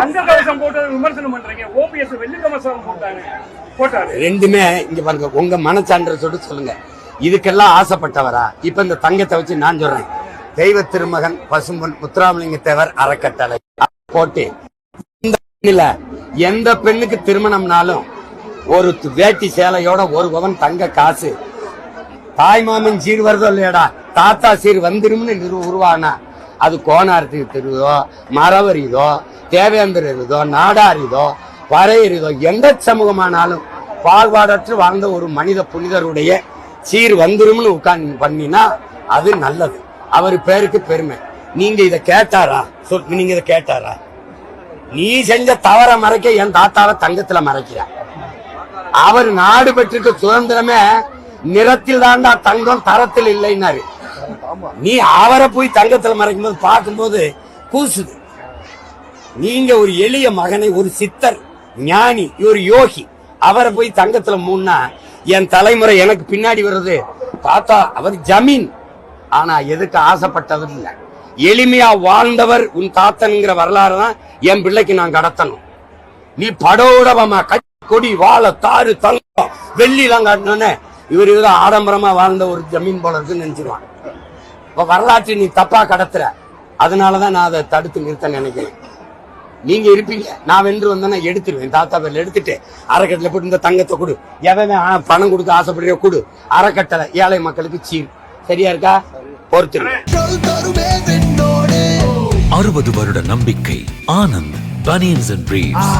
தங்க கவசம் போட்டது விமர்சனம் பண்றீங்க. ஓபிஎஸ் வெள்ளி கவசம் போட்டாங்க போட்டாரு. ரெண்டுமே இங்க பாருங்க உங்க மனச்சான்ற சொல்லிட்டு சொல்லுங்க. இதுக்கெல்லாம் ஆசைப்பட்டவரா? இப்ப இந்த தங்கத்தை வச்சு நான் சொல்றேன். தெய்வ திருமகன் பசும்பொன் முத்துராமலிங்க தேவர் அறக்கட்டளை. போட்டு இந்த எந்த பெண்ணுக்கு திருமணம்னாலும் ஒரு வேட்டி சேலையோட ஒரு பவன் தங்க காசு. தாய் மாமன் சீர் வருதோ இல்லையாடா? தாத்தா சீர் வந்துரும்னு உருவானா? அது கோணாரத்துக்கு தெரியுதோ மரவரிதோ தேவேந்தர் இருதோ நாடாரிதோ இருதோ எந்த சமூகமானாலும் பால்பாடற்று வாழ்ந்த ஒரு மனித புனிதருடைய சீர் வந்துரும்னு உட்கார்ந்து பண்ணினா அது நல்லது. அவர் பேருக்கு பெருமை. நீங்க இதை கேட்டாரா? சொல் நீங்க இதை கேட்டாரா? நீ செஞ்ச தவற மறைக்க என் தாத்தாவை தங்கத்துல மறைக்கிற. அவர் நாடு பெற்றிருக்க சுதந்திரமே நிறத்தில் தாண்டா தங்கம் தரத்தில் இல்லைன்னாரு. நீ அவரை போய் தங்கத்துல மறைக்கும் போது பார்க்கும்போது கூசுது. நீங்க ஒரு எளிய மகனை ஒரு சித்தர் ஞானி ஒரு யோகி அவரை போய் தங்கத்துல மூணா என் தலைமுறை எனக்கு பின்னாடி வர்றது தாத்தா அவர் ஜமீன். ஆனா எதுக்கு ஆசைப்பட்டதும் இல்லை. எளிமையா வாழ்ந்தவர் உன் தாத்தனுங்கிற வரலாறு தான் என் பிள்ளைக்கு நான் கடத்தணும். நீ படோடவமா கொடி வாழ தாறு தங்கம் வெள்ளி எல்லாம் காட்டணும்னு இவர் இவர் ஆடம்பரமா வாழ்ந்த ஒரு ஜமீன் போல இருக்குன்னு நினைச்சிருவான். வரலாற்றை நீ தப்பா கடத்துற. அதனாலதான் நான் அதை தடுத்து நிறுத்த நினைக்கிறேன். நீங்க இருப்பீங்க. நான் வென்று வந்தேன்னா எடுத்துருவேன். தாத்தா பேர்ல எடுத்துட்டு அறக்கட்டளை போட்டு இந்த தங்கத்தை கொடு. எவன் பணம் கொடுக்க ஆசைப்படுறியோ கொடு. அறக்கட்டளை ஏழை மக்களுக்கு சீர். சரியா இருக்கா? பொறுத்துருவேன் அறுபது வருட நம்பிக்கை ஆனந்த் பனியன்ஸ் அண்ட் பிரீவ்ஸ்